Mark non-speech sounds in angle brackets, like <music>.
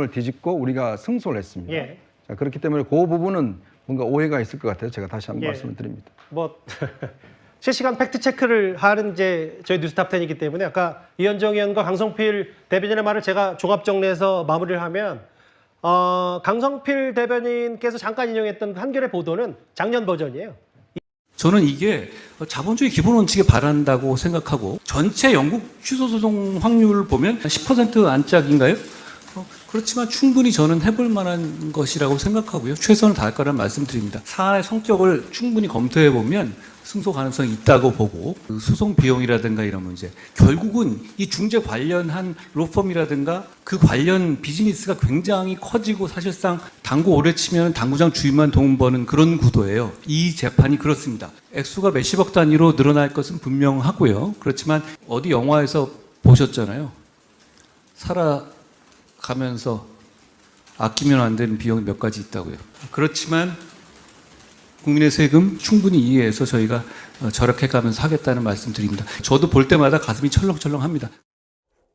을 뒤집고 우리가 승소를 했습니다. 예. 자, 그렇기 때문에 그 부분은 뭔가 오해가 있을 것 같아서 제가 다시 한번 예. 말씀을 드립니다. 뭐 <laughs> 실시간 팩트 체크를 하는 이제 저희 뉴스탑텐이기 때문에 아까 이현정 의원과 강성필 대변인의 말을 제가 종합 정리해서 마무리를 하면 어, 강성필 대변인께서 잠깐 인용했던 한겨레 보도는 작년 버전이에요. 저는 이게 자본주의 기본 원칙에 반한다고 생각하고 전체 영국 취소 소송 확률을 보면 10% 안짝인가요? 어, 그렇지만 충분히 저는 해볼 만한 것이라고 생각하고요. 최선을 다할 거라는 말씀드립니다. 사안의 성격을 충분히 검토해 보면 승소 가능성이 있다고 보고 그 소송 비용이라든가 이런 문제 결국은 이 중재 관련한 로펌이라든가 그 관련 비즈니스가 굉장히 커지고 사실상 당구 오래 치면 당구장 주인만 돈 버는 그런 구도예요. 이 재판이 그렇습니다. 액수가 몇십억 단위로 늘어날 것은 분명하고요. 그렇지만 어디 영화에서 보셨잖아요. 살아 가면서 아끼면 안 되는 비용이 몇 가지 있다고요. 그렇지만 국민의 세금 충분히 이해해서 저희가 어, 절약해 가면서 하겠다는 말씀 드립니다. 저도 볼 때마다 가슴이 철렁철렁합니다.